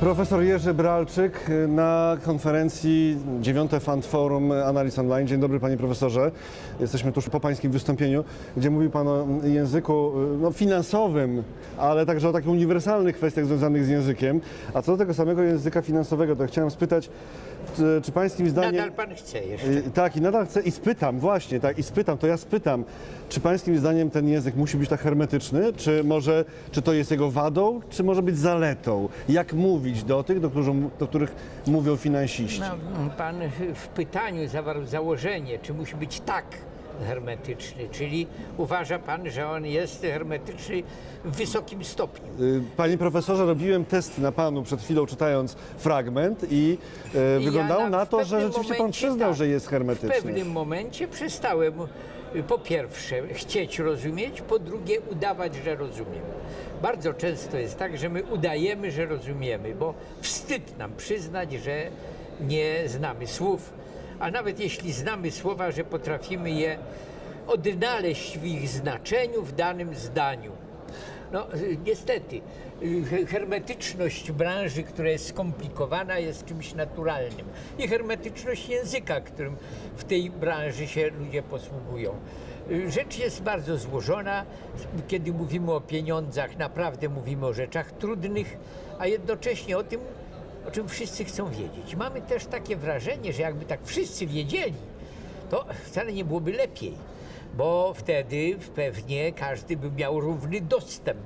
Profesor Jerzy Bralczyk y, na konferencji 9 Fund Forum Analiz Online. Dzień dobry panie profesorze. Jesteśmy tuż po pańskim wystąpieniu, gdzie mówił pan o języku y, no, finansowym, ale także o takich uniwersalnych kwestiach związanych z językiem. A co do tego samego języka finansowego, to chciałem spytać, czy, pańskim zdaniem... Nadal pan chce jeszcze. Y, Tak, i nadal chcę i spytam, właśnie, tak, i spytam, to ja spytam, czy pańskim zdaniem ten język musi być tak hermetyczny, czy może, czy to jest jego wadą, czy może być zaletą? Jak mówić do tych, do, którzy, do których mówią finansiści? No, pan w pytaniu zawarł założenie, czy musi być tak hermetyczny, czyli uważa pan, że on jest hermetyczny w wysokim stopniu. Y, Panie profesorze, robiłem test na panu przed chwilą czytając fragment i I wyglądało na w to, że rzeczywiście pan momencie, przyznał, tak, że jest W hermetyczny. pewnym momencie przestałem y, po pierwsze chcieć rozumieć, po drugie udawać, że rozumiem. Bardzo często jest tak, że my udajemy, że rozumiemy, bo wstyd nam przyznać, że nie znamy słów, a nawet jeśli znamy słowa, że potrafimy je odnaleźć w ich znaczeniu w danym zdaniu. No niestety, he- hermetyczność branży, która jest skomplikowana, jest czymś naturalnym. I hermetyczność języka, którym w tej branży się ludzie posługują. Rzecz jest bardzo złożona. Kiedy mówimy o pieniądzach, naprawdę mówimy o rzeczach trudnych, a jednocześnie o tym, o czym wszyscy chcą wiedzieć. Mamy też takie wrażenie, że jakby tak wszyscy wiedzieli, to wcale nie byłoby lepiej, bo wtedy pewnie każdy by miał równy dostęp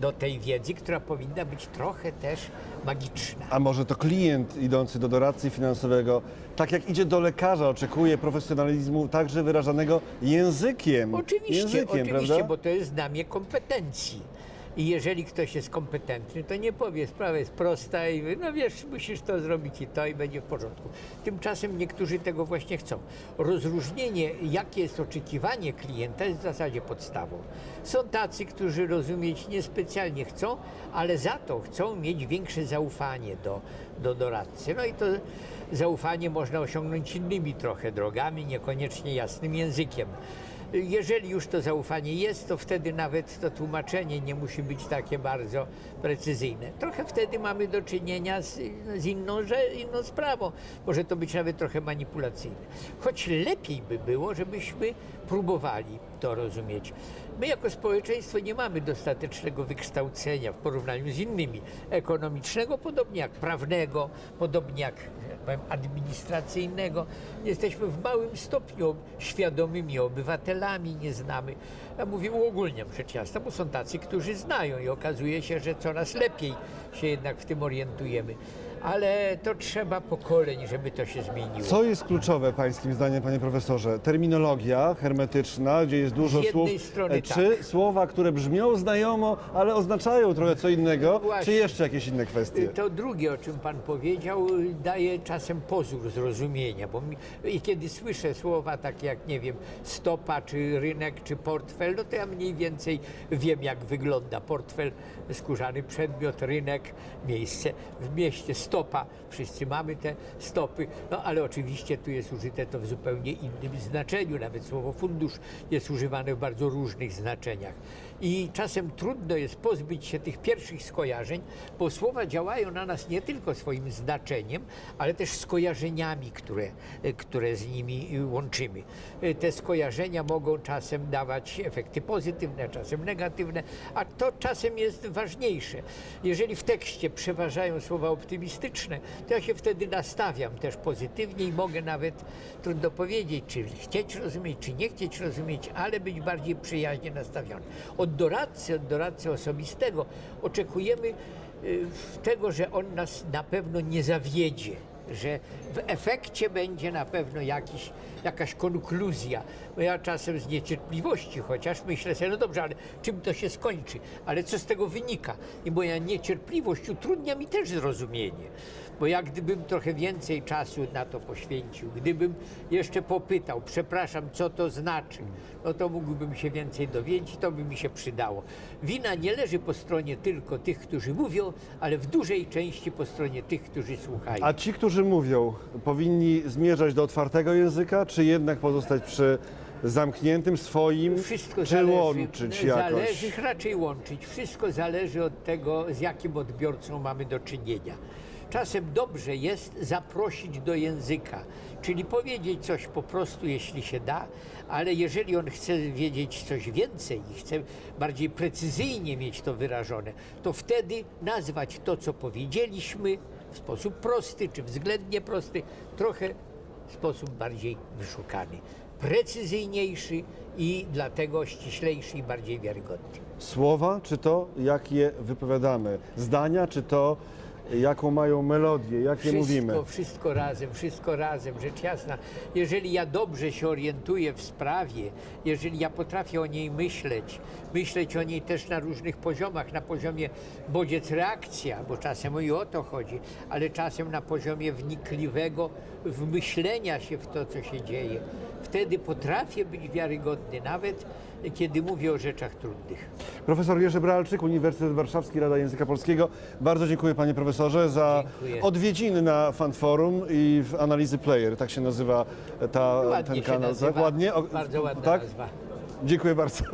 do tej wiedzy, która powinna być trochę też magiczna. A może to klient idący do doradcy finansowego, tak jak idzie do lekarza, oczekuje profesjonalizmu także wyrażanego językiem. Oczywiście, językiem, oczywiście, prawda? bo to jest znamie kompetencji. I jeżeli ktoś jest kompetentny, to nie powie, sprawa jest prosta i no wiesz, musisz to zrobić i to i będzie w porządku. Tymczasem niektórzy tego właśnie chcą. Rozróżnienie, jakie jest oczekiwanie klienta jest w zasadzie podstawą. Są tacy, którzy rozumieć niespecjalnie chcą, ale za to chcą mieć większe zaufanie do, do doradcy. No i to zaufanie można osiągnąć innymi trochę drogami, niekoniecznie jasnym językiem. Jeżeli już to zaufanie jest, to wtedy nawet to tłumaczenie nie musi być takie bardzo precyzyjne. Trochę wtedy mamy do czynienia z, z inną, że, inną sprawą. Może to być nawet trochę manipulacyjne. Choć lepiej by było, żebyśmy próbowali to rozumieć. My jako społeczeństwo nie mamy dostatecznego wykształcenia w porównaniu z innymi. Ekonomicznego, podobnie jak prawnego, podobnie jak jak powiem, administracyjnego. Jesteśmy w małym stopniu świadomymi obywatelami, nie znamy. Ja mówię uogólniam rzecz jasna, bo są tacy, którzy znają i okazuje się, że coraz lepiej się jednak w tym orientujemy. Ale to trzeba pokoleń, żeby to się zmieniło. Co jest kluczowe pańskim zdaniem, panie profesorze? Terminologia hermetyczna, gdzie jest dużo Z jednej słów, strony e, czy tak. słowa, które brzmią znajomo, ale oznaczają trochę co innego, Właśnie. czy jeszcze jakieś inne kwestie? To drugie, o czym Pan powiedział, daje czasem pozór zrozumienia, bo mi, i kiedy słyszę słowa takie jak, nie wiem, stopa, czy rynek, czy portfel, no to ja mniej więcej wiem, jak wygląda portfel, skórzany przedmiot, rynek, miejsce w mieście, stopa, wszyscy mamy te stopy, no ale oczywiście tu jest użyte to w zupełnie innym znaczeniu, nawet słowo fundusz jest używane w bardzo różnych znaczeniach. I czasem trudno jest pozbyć się tych pierwszych skojarzeń, bo słowa działają na nas nie tylko swoim znaczeniem, ale też skojarzeniami, które, które z nimi łączymy. Te skojarzenia mogą czasem dawać efekty pozytywne, czasem negatywne, a to czasem jest ważniejsze. Jeżeli w tekście przeważają słowa optymistyczne, to ja się wtedy nastawiam też pozytywnie i mogę nawet, trudno powiedzieć, czy chcieć rozumieć, czy nie chcieć rozumieć, ale być bardziej przyjaźnie nastawiony. Od doradcy, od doradcy osobistego oczekujemy y, tego, że on nas na pewno nie zawiedzie, że w efekcie będzie na pewno jakiś, jakaś konkluzja. Bo ja czasem z niecierpliwości, chociaż myślę sobie, no dobrze, ale czym to się skończy? Ale co z tego wynika? I moja niecierpliwość utrudnia mi też zrozumienie. Bo jak gdybym trochę więcej czasu na to poświęcił, gdybym jeszcze popytał, przepraszam, co to znaczy, no to mógłbym się więcej dowiedzieć, to by mi się przydało. Wina nie leży po stronie tylko tych, którzy mówią, ale w dużej części po stronie tych, którzy słuchają. A ci, którzy mówią, powinni zmierzać do otwartego języka, czy jednak pozostać przy zamkniętym, swoim, Wszystko czy zależy, łączyć jakoś? Zależy, raczej łączyć. Wszystko zależy od tego, z jakim odbiorcą mamy do czynienia. Czasem dobrze jest zaprosić do języka, czyli powiedzieć coś po prostu, jeśli się da, ale jeżeli on chce wiedzieć coś więcej i chce bardziej precyzyjnie mieć to wyrażone, to wtedy nazwać to, co powiedzieliśmy w sposób prosty czy względnie prosty, trochę w sposób bardziej wyszukany, precyzyjniejszy i dlatego ściślejszy i bardziej wiarygodny. Słowa, czy to jak je wypowiadamy? Zdania, czy to jaką mają melodię, jak je Wszystko, mówimy? wszystko razem, wszystko razem, rzecz jasna. Jeżeli ja dobrze się orientuję w sprawie, jeżeli ja potrafię o niej myśleć, myśleć o niej też na różnych poziomach, na poziomie bodziec-reakcja, bo czasem i o to chodzi, ale czasem na poziomie wnikliwego wmyślenia się w to, co się dzieje. Wtedy potrafię być wiarygodny, nawet kiedy mówię o rzeczach trudnych. Profesor Jerzy Bralczyk, Uniwersytet Warszawski, Rada Języka Polskiego. Bardzo dziękuję panie profesorze za Dziękuję. odwiedziny na Fanforum i w Analizy Player, tak się nazywa ta, Ładnie ten się kanał. nazywa. tak? Ładnie? O, Bardzo ładna tak? nazwa. Dziękuję bardzo.